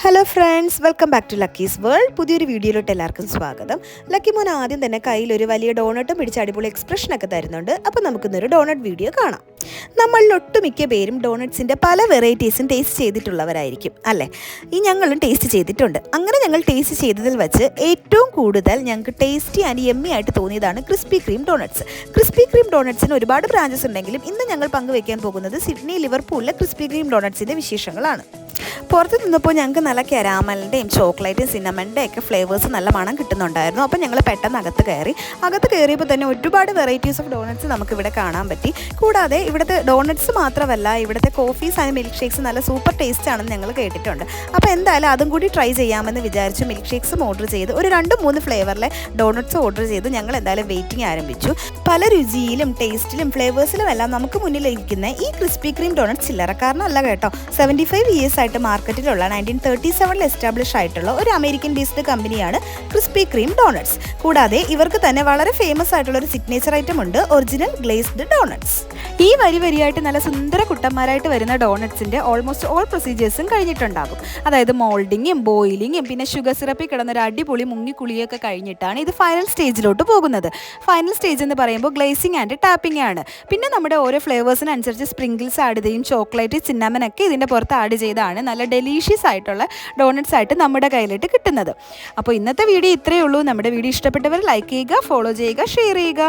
Hello friends welcome back to Lucky's world പുതിയൊരു വീഡിയോയിലോട്ട് എല്ലാവർക്കും സ്വാഗതം. ലക്കി മോൻ ആദ്യം തന്നെ കയ്യിൽ ഒരു വലിയ ഡോണട്ടും പിടിച്ച് അടിപൊളി എക്സ്പ്രഷനൊക്കെ തരുന്നുണ്ട്. അപ്പോൾ നമുക്കിന്നൊരു ഡോണട്ട് വീഡിയോ കാണാം. നമ്മളിൽ ഒട്ടുമിക്ക പേരും ഡോണട്ട്സിന്റെ പല വെറൈറ്റീസും ടേസ്റ്റ് ചെയ്തിട്ടുള്ളവരായിരിക്കും അല്ലേ? ഈ ഞങ്ങളും ടേസ്റ്റ് ചെയ്തിട്ടുണ്ട്. അങ്ങനെ ഞങ്ങൾ ടേസ്റ്റ് ചെയ്തതിൽ വെച്ച് ഏറ്റവും കൂടുതൽ ഞങ്ങൾക്ക് ടേസ്റ്റി ആൻഡ് എമ്മി ആയിട്ട് തോന്നിയതാണ് Krispy Kreme donuts Krispy Kreme ഡോണട്ട്സിന് ഒരുപാട് ബ്രാഞ്ചസ് ഉണ്ടെങ്കിലും ഇന്ന് ഞങ്ങൾ പങ്കുവയ്ക്കാൻ പോകുന്നത് സിഡ്നി ലിവർപൂളിലെ ക്രിസ്പി ക്രീം ഡോണട്ട്സിന്റെ വിശേഷങ്ങളാണ്. പുറത്ത് നിന്നപ്പോൾ ഞങ്ങൾക്ക് നല്ല കെരാമലിന്റെയും ചോക്ലേറ്റും സിന്നമന്റെ ഒക്കെ ഫ്ലേവേഴ്സ് നല്ല മണം കിട്ടുന്നുണ്ടായിരുന്നു. അപ്പോൾ ഞങ്ങൾ പെട്ടെന്ന് അകത്ത് കയറി. അകത്ത് കയറിയപ്പോൾ തന്നെ ഒരുപാട് വെറൈറ്റീസ് ഓഫ് ഡോണറ്റ്സ് നമുക്ക് ഇവിടെ കാണാൻ പറ്റി. കൂടാതെ ഇവിടുത്തെ ഡോണറ്റ്സ് മാത്രമല്ല ഇവിടുത്തെ കോഫീസ് ആൻഡ് മിൽക്ക് ഷേക്സ് നല്ല സൂപ്പർ ടേസ്റ്റ് ആണെന്ന് ഞങ്ങൾ കേട്ടിട്ടുണ്ട്. അപ്പോൾ എന്തായാലും അതും കൂടി ട്രൈ ചെയ്യാമെന്ന് വിചാരിച്ച് മിൽക്ക് ഷേക്സും ഓർഡർ ചെയ്ത് ഒരു രണ്ട് മൂന്ന് ഫ്ലേവറിലെ ഡോണറ്റ്സ് ഓർഡർ ചെയ്ത് ഞങ്ങൾ എന്തായാലും വെയിറ്റിംഗ് ആരംഭിച്ചു. പല രുചിയിലും ടേസ്റ്റിലും ഫ്ലേവേഴ്സിലും എല്ലാം നമുക്ക് മുന്നിലിരിക്കുന്ന ഈ ക്രിസ്പി ക്രീം ഡോണറ്റ്സ് ചില്ലറക്കാരനല്ല കേട്ടോ. സെവന്റി ഫൈവ് ഇയേഴ്സ് ആയിട്ട് മാർക്കറ്റിലുള്ള നയന്റീൻ തേർട്ടി സെവനിൽ എസ്റ്റാബ്ലിഷ് ആയിട്ടുള്ള ഒരു അമേരിക്കൻ ബേസ്ഡ് കമ്പനിയാണ് ക്രിസ്പി ക്രീം ഡോണറ്റ്സ് കൂടാതെ ഇവർക്ക് തന്നെ വളരെ ഫേമസ് ആയിട്ടുള്ള ഒരു സിഗ്നേച്ചർ ഐറ്റം ഉണ്ട് ഒറിജിനൽ ഗ്ലേസ്ഡ് ഡോണറ്റ്സ് ഈ വരി വരിയായിട്ട് നല്ല സുന്ദര കുട്ടന്മാരായിട്ട് വരുന്ന ഡോണറ്റ്സിന്റെ ഓൾമോസ്റ്റ് ഓൾ പ്രൊസീജിയേഴ്സും കഴിഞ്ഞിട്ടുണ്ടാകും. അതായത് മോൾഡിങ്ങും ബോയിലിങ്ങും പിന്നെ ഷുഗർ സിറപ്പിൽ കിടന്ന ഒരു അടിപൊളി മുങ്ങിക്കുളിയൊക്കെ കഴിഞ്ഞിട്ടാണ് ഇത് ഫൈനൽ സ്റ്റേജിലോട്ട് പോകുന്നത്. ഫൈനൽ സ്റ്റേജ് എന്ന് പറയുമ്പോൾ ഗ്ലേസിംഗ് ആൻഡ് ടാപ്പിംഗ് ആണ്. പിന്നെ നമ്മുടെ ഓരോ ഫ്ലേവേഴ്സിനനുസരിച്ച് സ്പ്രിങ്കിൾസ് ആഡ് ചെയ്യും ചോക്ലേറ്റ് ചിന്നമനൊക്കെ ഇതിന്റെ പുറത്ത് ആഡ് ചെയ്താണ്. നല്ല ഡെലീഷ്യസ് ആയിട്ടുള്ള ഡോണറ്റ്സ് ആയിട്ട് നമ്മുടെ കയ്യിലിട്ട് കിട്ടുന്നത്. അപ്പോൾ ഇന്നത്തെ വീഡിയോ ഇത്രയേ ഉള്ളൂ. നമ്മുടെ വീഡിയോ ഇഷ്ടപ്പെട്ടവർ ലൈക്ക് ചെയ്യുക ഫോളോ ചെയ്യുക ഷെയർ ചെയ്യുക.